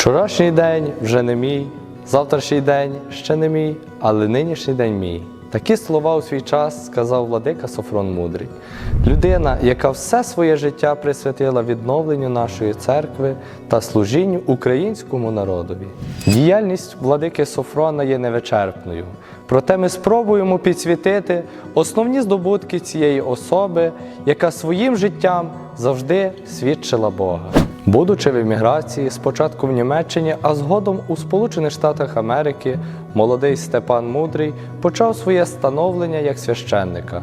Вчорашній день вже не мій, завтрашній день ще не мій, але нинішній день мій. Такі слова у свій час сказав владика Софрон Мудрий. Людина, яка все своє життя присвятила відновленню нашої церкви та служінню українському народові. Діяльність владики Софрона є невичерпною. Проте ми спробуємо підсвітити основні здобутки цієї особи, яка своїм життям завжди свідчила Бога. Будучи в еміграції, спочатку в Німеччині, а згодом у Сполучених Штатах Америки, молодий Степан Мудрий почав своє становлення як священника.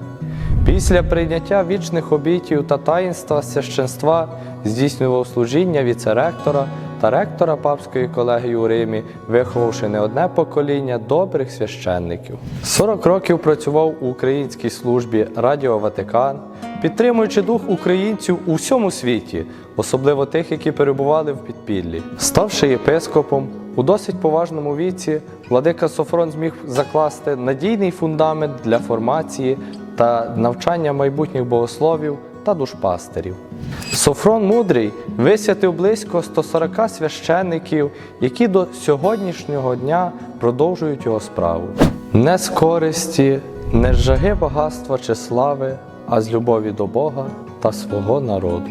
Після прийняття вічних обітів та таїнства священства здійснював служіння віцеректора та ректора папської колегії у Римі, виховавши не одне покоління добрих священників. 40 років працював у українській службі Радіо Ватикан, підтримуючи дух українців у всьому світі, особливо тих, які перебували в підпіллі. Ставши єпископом, у досить поважному віці владика Софрон зміг закласти надійний фундамент для формації та навчання майбутніх богословів та душпастерів. Софрон Мудрий висвятив близько 140 священників, які до сьогоднішнього дня продовжують його справу. Не з користі, не з жаги багатства чи слави, а з любові до Бога та свого народу.